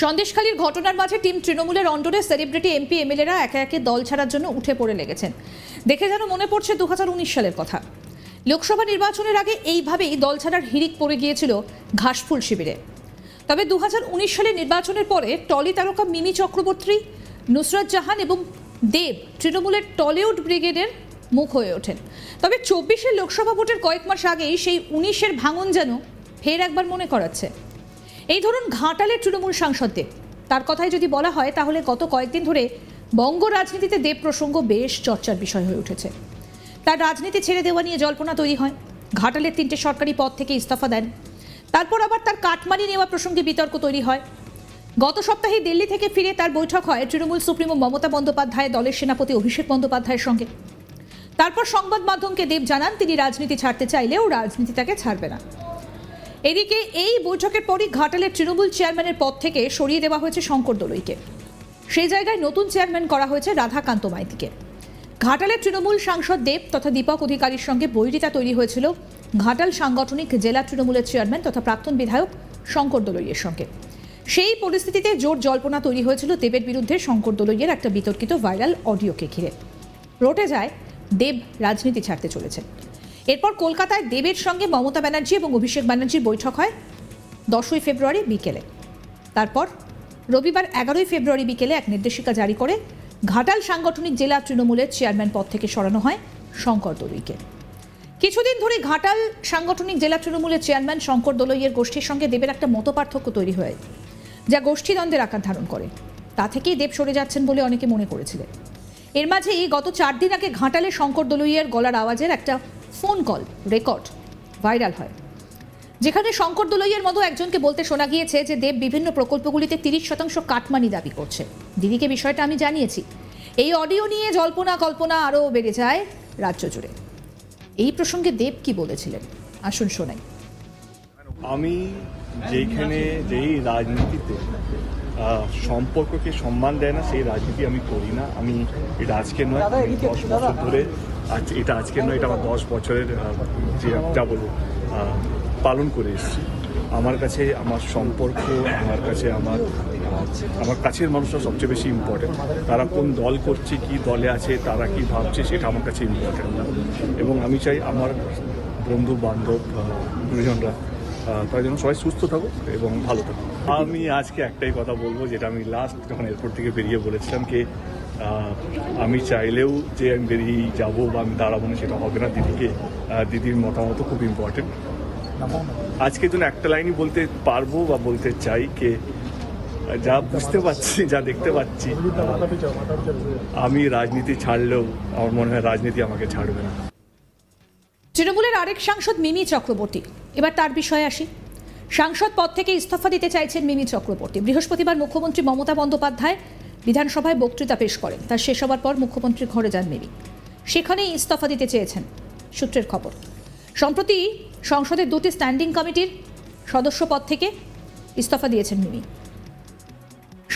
সন্দেশখালীর ঘটনার মাঝে টিম তৃণমূলের অন্ডরে সেলিব্রিটি এমপি, এমএলএরা একে একে দল ছাড়ার জন্য উঠে পড়ে লেগেছেন। দেখে যেন মনে পড়ছে দু হাজার উনিশ সালের কথা। লোকসভা নির্বাচনের আগে এইভাবেই দল ছাড়ার হিড়িক পড়ে গিয়েছিল ঘাসফুল শিবিরে। তবে দু হাজার উনিশ সালের নির্বাচনের পরে টলি তারকা মিমি চক্রবর্তী, নুসরাত জাহান এবং দেব তৃণমূলের টলিউড ব্রিগেডের মুখ হয়ে ওঠেন। তবে চব্বিশের লোকসভা ভোটের কয়েক মাস আগেই সেই উনিশের ভাঙন যেন ফের একবার মনে করাচ্ছে। এই ধরুন ঘাটালের তৃণমূল সাংসদদের। তার কথাই যদি বলা হয়, তাহলে গত কয়েকদিন ধরে বঙ্গ রাজনীতিতে দেব প্রসঙ্গ বেশ চর্চার বিষয় হয়ে উঠেছে। তার রাজনীতি ছেড়ে দেওয়া নিয়ে জল্পনা তৈরি হয়। ঘাটালের তিনটে সরকারি পদ থেকে ইস্তফা দেন। তারপর আবার তার কাটমানি নেওয়া প্রসঙ্গে বিতর্ক তৈরি হয়। গত সপ্তাহে দিল্লি থেকে ফিরে তার বৈঠক হয় তৃণমূল সুপ্রিমো মমতা বন্দ্যোপাধ্যায়, দলের সেনাপতি অভিষেক বন্দ্যোপাধ্যায়ের সঙ্গে। তারপর সংবাদ মাধ্যমকে দেব জানান, তিনি রাজনীতি ছাড়তে চাইলেও রাজনীতি তাকে ছাড়বে না। এদিকে এই বৈঠকের পরই ঘাটালের তৃণমূল চেয়ারম্যানের পদ থেকে সরিয়ে দেওয়া হয়েছে শঙ্কর দলুইকে। সেই জায়গায় নতুন চেয়ারম্যান করা হয়েছে রাধাকান্ত মাইতিকে। ঘাটালের তৃণমূল সাংসদ দেব তথা দীপক অধিকারীর সঙ্গে বৈরিতা তৈরি হয়েছিল ঘাটাল সাংগঠনিক জেলা তৃণমূলের চেয়ারম্যান তথা প্রাক্তন বিধায়ক শঙ্কর দলুইয়ের সঙ্গে। সেই পরিস্থিতিতে জোর জল্পনা তৈরি হয়েছিল দেবের বিরুদ্ধে শঙ্কর দলুইয়ের একটা বিতর্কিত ভাইরাল অডিওকে ঘিরে। রটে যায় দেব রাজনীতি ছাড়তে চলেছেন। এরপর কলকাতায় দেবের সঙ্গে মমতা ব্যানার্জি এবং অভিষেক ব্যানার্জির বৈঠক হয় দশই ফেব্রুয়ারি বিকেলে। তারপর রবিবার এগারোই ফেব্রুয়ারি বিকেলে এক নির্দেশিকা জারি করে ঘাটাল সাংগঠনিক জেলা তৃণমূলের চেয়ারম্যান পদ থেকে সরানো হয় শঙ্কর দলুইকে। কিছুদিন ধরে ঘাটাল সাংগঠনিক জেলা তৃণমূলের চেয়ারম্যান শঙ্কর দলইয়ের গোষ্ঠীর সঙ্গে দেবের একটা মতপার্থক্য তৈরি হয়, যা গোষ্ঠীদ্বন্দ্বের আকার ধারণ করে। তা থেকেই দেব সরে যাচ্ছেন বলে অনেকে মনে করেছিলেন। এর মাঝেই গত চার দিন আগে ঘাটালে শঙ্কর দলুইয়ের গলার আওয়াজের একটা ফোন কল, রেকর্ড, ভাইরাল হয়। যেখানে শঙ্কর দলইয়ের মতো একজনকে বলতে শোনা গিয়েছে যে দেব বিভিন্ন প্রকল্পগুলিতে তিরিশ শতাংশ কাটমানি দাবি করছে। দিদিকে বিষয়টা আমি জানিয়েছি। এই অডিও নিয়ে জল্পনা কল্পনা আরও বেড়ে যায় রাজ্য জুড়ে। এই প্রসঙ্গে দেব কি বলেছিলেন? আসুন শোনাই। আমি যেইখানে, যেই রাজনীতিতে সম্পর্ককে সম্মান দেয় না, সেই রাজনীতি আমি করি না। আমি এটা আজকে নয় দশ বছর ধরে আজ এটা আজকে নয় এটা আমার দশ বছরের যে যা বলব পালন করে এসেছি। আমার কাছে আমার সম্পর্ক আমার কাছে আমার আমার কাছের মানুষরা সবচেয়ে বেশি ইম্পর্টেন্ট তারা কোন দল করছে কি দলে আছে তারা কি ভাবছে সেটা আমার কাছে ইম্পর্টেন্ট না। এবং আমি চাই আমার বন্ধু বান্ধব আহ, তারা যেন সবাই সুস্থ থাকুক এবং ভালো থাকুক। আমি আজকে একটাই কথা বলব যেটা আমি লাস্ট যখন এয়ারপোর্ট থেকে বেরিয়ে বলেছিলাম কি আমি চাইলেও যে আমি বেরিয়ে যাব বা আমি দাঁড়াবো না, সেটা হবে না। দিদিকে দিদির মতামত খুব ইম্পর্টেন্ট আজকে জন্য একটা লাইনই বলতে পারব বা বলতে চাই কে, যা বুঝতে পারছি, যা দেখতে পাচ্ছি, আমি রাজনীতি ছাড়লেও আমার মনে হয় রাজনীতি আমাকে ছাড়বে না। তৃণমূলের আরেক সাংসদ মিমি চক্রবর্তী। এবার তার বিষয়ে আসি। সাংসদ পদ থেকে ইস্তফা দিতে চাইছেন মিমি চক্রবর্তী। বৃহস্পতিবার মুখ্যমন্ত্রী মমতা বন্দ্যোপাধ্যায় বিধানসভায় বক্তৃতা পেশ করেন। তার শেষ হবার পর মুখ্যমন্ত্রীর ঘরে যান মিমি সেখানেই ইস্তফা দিতে চেয়েছেন সূত্রের খবর। সম্প্রতি সংসদের দুটি স্ট্যান্ডিং কমিটির সদস্য পদ থেকে ইস্তফা দিয়েছেন মিমি।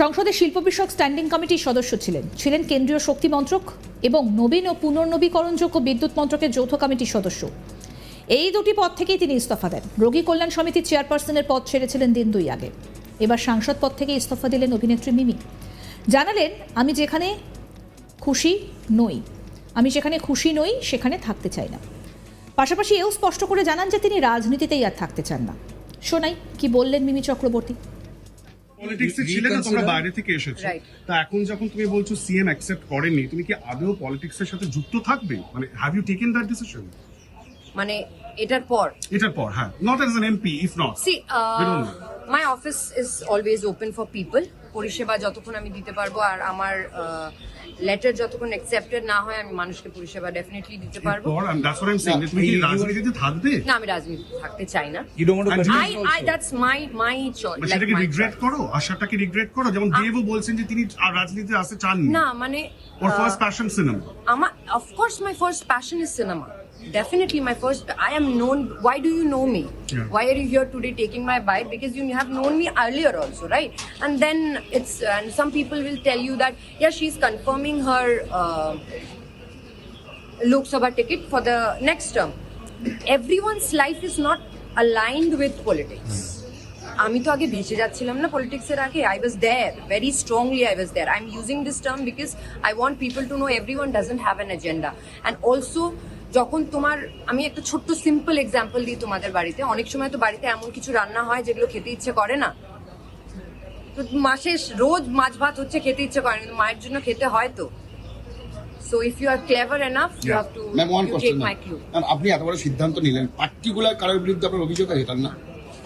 সংসদের শিল্প বিষয়ক স্ট্যান্ডিং কমিটির সদস্য ছিলেন। ছিলেন কেন্দ্রীয় শক্তি মন্ত্রক এবং নবীন ও পুনর্নবীকরণযোগ্য বিদ্যুৎ মন্ত্রকের যৌথ কমিটির সদস্য। এই দুটি পদ থেকেই তিনি ইস্তফা দেন। রোগী কল্যাণ সমিতির চেয়ারপারসনের পদ ছেড়েছিলেন দিন দুই আগে। এবার সাংসদ পদ থেকে ইস্তফা দিলেন অভিনেত্রী মিমি। জানালেন আমি যেখানে খুশি নই আমি সেখানে খুশি নই সেখানে থাকতে চাই না। পাশাপাশি এও স্পষ্ট করে জানান যে তিনি রাজনীতিতেই আর থাকতে চান না। শোনাই কি বললেন মিমি চক্রবর্তী? পলিটিক্সে ছিলে না তোমরা বাইরে থেকে এসেছ। তা এখন যখন তুমি বলছো সিএম অ্যাকসেপ্ট করেননি তুমি কি আদৌ পলিটিক্স এর সাথে যুক্ত থাকবে? মানে have you taken that decision মানে এটার পর? এটার পর হ্যাঁ। Not as an MP if not see. My office is always open for people পরিষেবা যতক্ষণ আমি দিতে পারব আর আমার লেটার যতক্ষণ অ্যাকসেপ্টেড না হয় আমি মানুষকে পরিষেবা ডেফিনেটলি দিতে পারব। না আমি রাজনীতি থাকতে চাই না। I I that's my my choice মানে সেটাকে রিগ্রেট করো আশাটাকে রিগ্রেট করো যেমন দেবও বলছেন যে তিনি রাজনীতিতে আসতে চাননি। না মানে ওর ফার্স্ট প্যাশন সিনেমা আমার of course my first passion is cinema Definitely, my first. I am known. Why do you know me? Yeah. Why are you here today taking my bite? Because you have known me earlier also, right? And then it's and some people will tell you that yeah, she's confirming her uh, Lok Sabha ticket for the next term. Everyone's life is not aligned with politics. আমি তো আগে ভেসে যাচ্ছিলাম না পলিটিক্সের আগে I was there very strongly I was there I am using this term because I want people to know every one doesn't have an agenda and also যখন তোমার আমি একটা ছোট্ট সিম্পল এক্সাম্পল দিই তোমাদের বাড়িতে। অনেক সময় তো বাড়িতে এমন কিছু রান্না হয় যেগুলো খেতে ইচ্ছে করে না। তো মাসে রোজ মাছ ভাত হচ্ছে খেতে ইচ্ছে করে না কিন্তু মায়ের জন্য খেতে হয় তো। So if you are clever enough you have to ma'am one question ma'am আপনি এত বড় সিদ্ধান্ত নিলেন। পার্টিকুলার কারোর বিরুদ্ধে আপনার অভিযোগ আছে? তার না।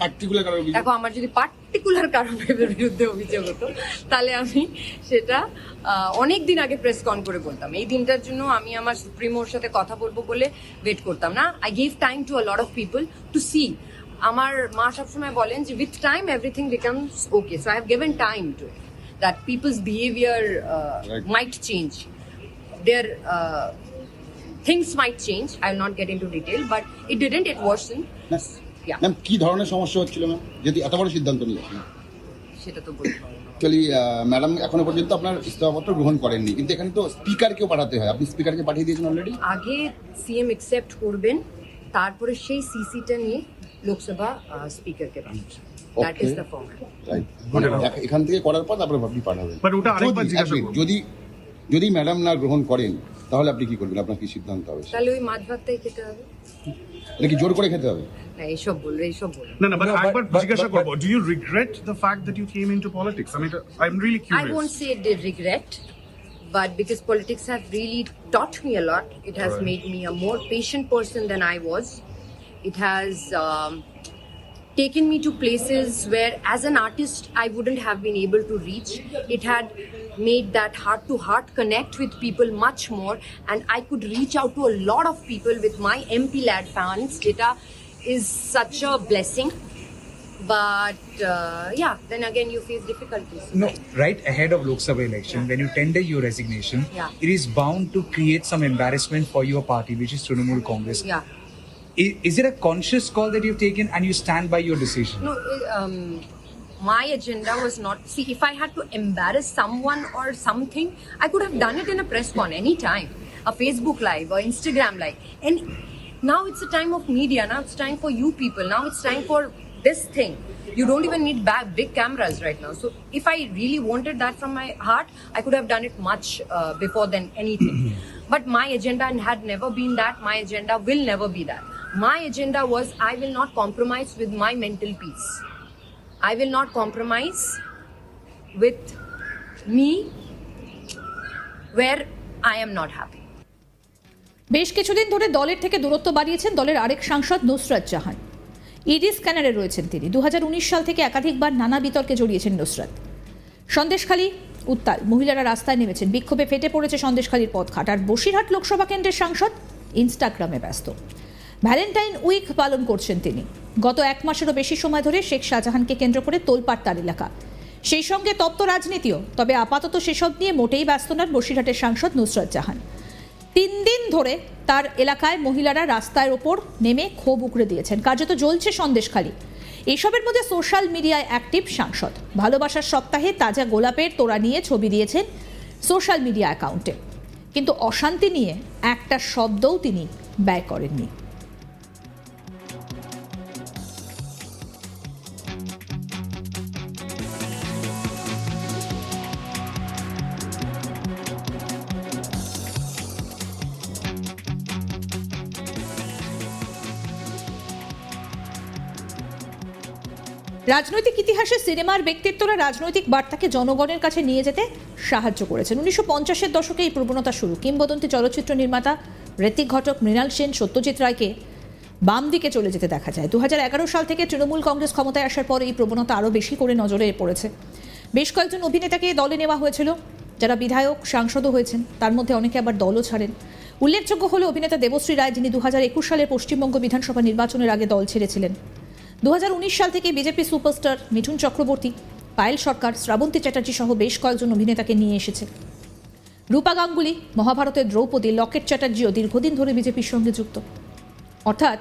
পার্টিকুলার কারোর অভিযোগ? দেখো আমার যদি পার্টিকুলার কারণের বিরুদ্ধে অভিযোগ হতো তাহলে আমি সেটা অনেক দিন আগে প্রেস কন করে বলতাম এই দিনটার জন্য আমি আমার সুপ্রিমোর সাথে কথা বলব বলে ওয়েট করতাম না I give time to a lot of people to see আমার মা সবসময় বলেন যে with time everything becomes okay so I have given time to that people's behaviour. Might change their uh, things might change. I will not get into detail, but it didn't. It worsened. Yeah. Ma'am কি ধরনের সমস্যা হচ্ছিল ma'am যদি এত বড় সিদ্ধান্ত নিয়েছেন সেটা তো বলতে পারব অ্যাকচুয়ালি ম্যাডাম এখনও পর্যন্ত আপনার ইস্তফাপত্র গ্রহণ করেননি। কিন্তু এখানে তো স্পিকারকেও পাঠাতে হয়। আপনি স্পিকারকে পাঠিয়ে দিয়েছেন অলরেডি আগে সিএম একসেপ্ট করবেন তারপরে সেই সিসিটা নিয়ে লোকসভা স্পিকারকে পাঠাচ্ছেন এখান থেকে করার পর তারপরে আপনি পাঠাবেন। যদি যদি ম্যাডাম না গ্রহণ করেন তাহলে আপনি কি করবেন আপনার কি সিদ্ধান্ত হবে তাহলে ওই মাছ ভাতটাই খেতে হবে এটা কি জোর করে খেতে হবে না এইসব বলবে এইসব বলবে না না বাট No, but- একবার but- জিজ্ঞাসা but- করবো do you regret the fact that you came into politics I mean I am really I won't curious say the regret, but because politics have really taught me a lot, it has made me a more patient person than I was. It has um, taken me to places where, as an artist, I wouldn't have been able to reach. It had made that heart to heart connect with people much more, and I could reach out to a lot of people with my MP Lad fans. Data is such a blessing. But uh, yeah, then again, you face difficulties. No, right ahead of Lok Sabha election, when you tender your resignation, Yeah. it is bound to create some embarrassment for your party, which is Trinamool Congress. Yeah. I- Is, it a conscious call that you've taken and you stand by your decision? No, um, my agenda was not. See, if I had to embarrass someone or something, I could have done it in a press con any time, a Facebook live or Instagram live. And now it's a time of media. Now it's time for you people. Now it's time for this thing. You don't even need big cameras right now. So if I really wanted that from my heart, I could have done it much uh, before than anything. but my agenda had never been that. My agenda will never be that. My agenda was I will not compromise with my mental peace. I will not compromise with me where I am not happy. বেশ কিছুদিন ধরে দলের থেকে দূরত্ব বাড়িয়েছেন দলের আরেক সাংসদ নুসরাত জাহান। ইডি স্ক্যানারে রয়েছেন তিনি। দু হাজার উনিশ সাল থেকে একাধিকবার নানা বিতর্কে জড়িয়েছেন নুসরাত। সন্দেশখালী উত্তাল, মহিলারা রাস্তায় নেমেছেন। বিক্ষোভে ফেটে পড়েছে সন্দেশখালীর পথঘাট। আর বসিরহাট লোকসভা কেন্দ্রের সাংসদ ইনস্টাগ্রামে ব্যস্ত। ভ্যালেন্টাইন উইক পালন করছেন তিনি। গত এক মাসেরও বেশি সময় ধরে শেখ শাহজাহানকে কেন্দ্র করে তোলপাড় তার এলাকা। সেই সঙ্গে তপ্ত রাজনীতিও, তবে আপাতত সেসব নিয়ে মোটেই ব্যস্ত নন বসিরহাটের সাংসদ নুসরাত জাহান। তিন দিন ধরে তার এলাকায় মহিলারা রাস্তার ওপর নেমে ক্ষোভ উগড়ে দিয়েছেন। কার্যত জ্বলছে সন্দেশখালী এসবের মধ্যে সোশ্যাল মিডিয়ায় অ্যাক্টিভ সাংসদ। ভালোবাসার সপ্তাহে তাজা গোলাপের তোড়া নিয়ে ছবি দিয়েছেন সোশ্যাল মিডিয়া অ্যাকাউন্টে। কিন্তু অশান্তি নিয়ে একটা শব্দও তিনি ব্যয় করেননি। রাজনৈতিক ইতিহাসে সিনেমার ব্যক্তিত্বরা রাজনৈতিক বার্তাকে জনগণের কাছে নিয়ে যেতে সাহায্য করেছেন। উনিশশো পঞ্চাশের দশকে এই প্রবণতা শুরু। কিংবদন্তি চলচ্চিত্র নির্মাতা ঋত্বিক ঘটক, মৃণাল সেন, সত্যজিৎ রায়কে বাম দিকে চলে যেতে দেখা যায়। দু হাজার এগারো সাল থেকে তৃণমূল কংগ্রেস ক্ষমতায় আসার পর এই প্রবণতা আরও বেশি করে নজরে পড়েছে। বেশ কয়েকজন অভিনেতাকে দলে নেওয়া হয়েছিল। যারা বিধায়ক, সাংসদও হয়েছেন, তার মধ্যে অনেকে আবার দলও ছাড়েন। উল্লেখযোগ্য হল অভিনেতা দেবশ্রী রায়, যিনি দু সালের পশ্চিমবঙ্গ বিধানসভা নির্বাচনের আগে দল ছেড়েছিলেন। উনিশ সাল থেকে বিজেপি সুপারস্টার মিঠুন চক্রবর্তী, পায়েল সরকার, শ্রাবন্তী চ্যাটার্জি সহ বেশ কয়েকজন অভিনেতাকে নিয়ে এসেছে। রূপা গাঙ্গুলি, মহাভারতের দ্রৌপদী, লকেট চ্যাটার্জিও দীর্ঘদিন ধরে বিজেপির সঙ্গে যুক্ত। অর্থাৎ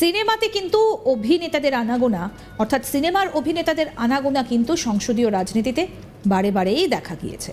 সিনেমাতে কিন্তু অভিনেতাদের আনাগোনা, অর্থাৎ সিনেমার অভিনেতাদের আনাগোনা কিন্তু সংসদীয় রাজনীতিতে বারে বারেই দেখা গিয়েছে।